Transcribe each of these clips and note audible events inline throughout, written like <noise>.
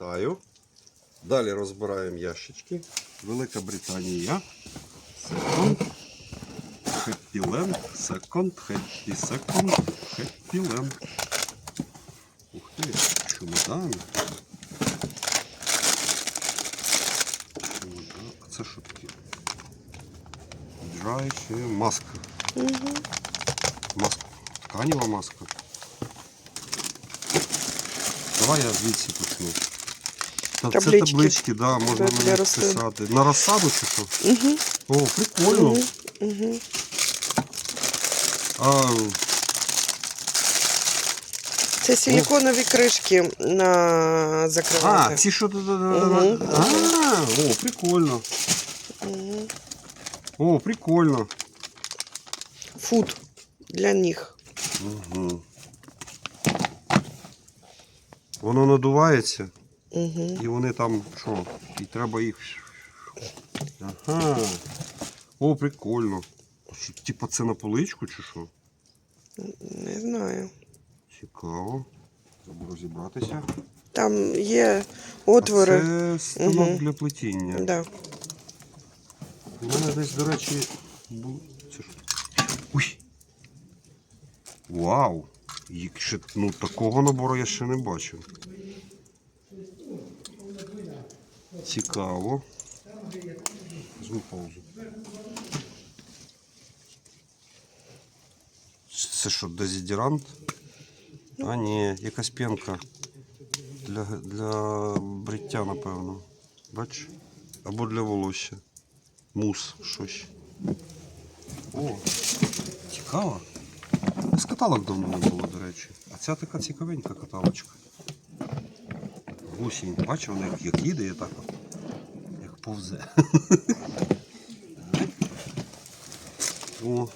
Вітаю. Далі розбираємо ящички. Велика Британія. Секонд. Хеппіленд. Секонд. Хеппі секонд. Хеппіленд. Ух ти, чемодан. Чемодан. А це що таке? Драй ще маска. Маска. Тканева маска. Давай я звідси почну. Та це Таблички. таблички, да, можна Для- на них писати. На розсаду чи що? Угу. О, прикольно. Угу. А, Це силіконові кришки на а, ці що тут. Мгм. А, о, прикольно. Мгм. О, прикольно. Фуд для ніг. Угу. Воно надувається, Угу. і вони там що? І треба їх. Ага. О, прикольно. Що, Типа це на поличку чи що? Не знаю. Цікаво. Треба розібратися. Там є отвори. Це станок Мгм. для плетіння. Да. У мене десь, до речі, був. Це що? Ой! Вау! Як ще- Ну, такого набору я ще не бачив. Цікаво. Візьму паузу. Це що, дезодорант? А, ні, якась пенка. Для, для бриття, напевно. Бач? Або для волосся. Мус, щось. О, цікаво. З каталог давно не було, до речі. А ця така цікавенька каталочка. Гусінь, бачив, вона як, як їде, і так от, як повзе. <laughs> О.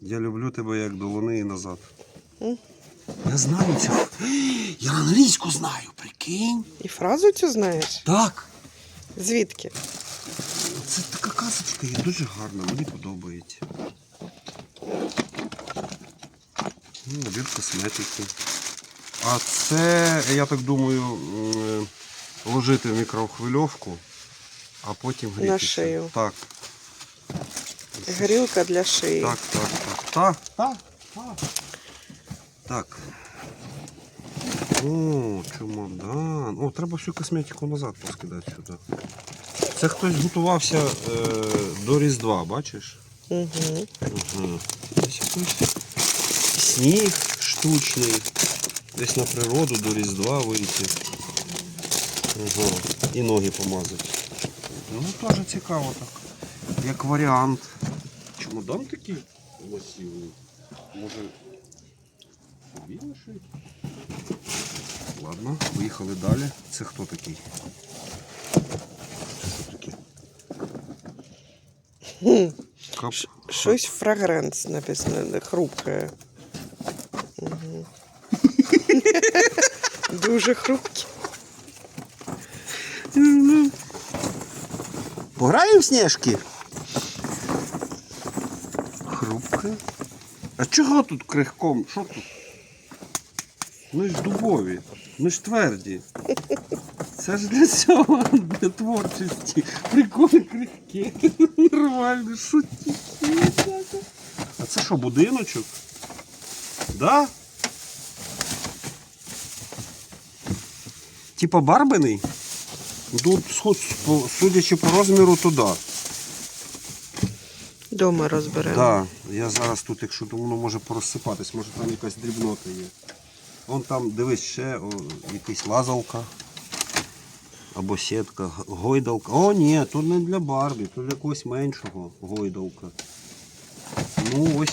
Я люблю тебе як до луни і назад. Я знаю цю. Я англійську знаю, прикинь. І фразу цю знаєш? Так. Звідки? Це така казочка є дуже гарна, мені подобається. Ну, Набір косметики. А це, я так думаю, ложити в мікрохвильовку, а потім грітися. На шию. Так, Грілка для шиї. так, так, так, так, так, так. Так. О, чемодан. О, треба всю косметику назад поскидати сюди. Це хтось готувався е, до Різдва, бачиш? Угу. Угу. Сніг штучний. Десь на природу до Різдва вийти. Угу. І ноги помазати. Ну, теж цікаво так. Як варіант. Чемодан такий масивний. Може. собі? Ладно, поїхали далі. Це хто такий? Щось фрагранс написано, хрупке. Угу. <laughs> Дуже хрупке. Пограємо в сніжки? Хрупке. А чого тут крихком? Що тут? Ми ж дубові, ми ж тверді. Це ж для цього, для творчості. Приколи крихкі. Нормально, шутки. А це що, будиночок? Да? Типа барбиний? Тут, судячи по розміру, то да. Дома розберемо. Так, я зараз тут, якщо воно може порозсипатись, може там якась дрібнота є. Вон там, дивись, ще о, якась лазалка. Або сітка, гойдалка. О, ні, тут не для Барбі, тут для якогось меншого гойдалка. Ну ось.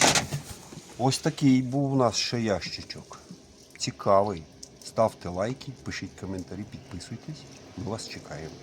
Ось такий був у нас ще ящичок. Цікавий. Ставте лайки, пишіть коментарі, підписуйтесь. Ми вас чекаємо.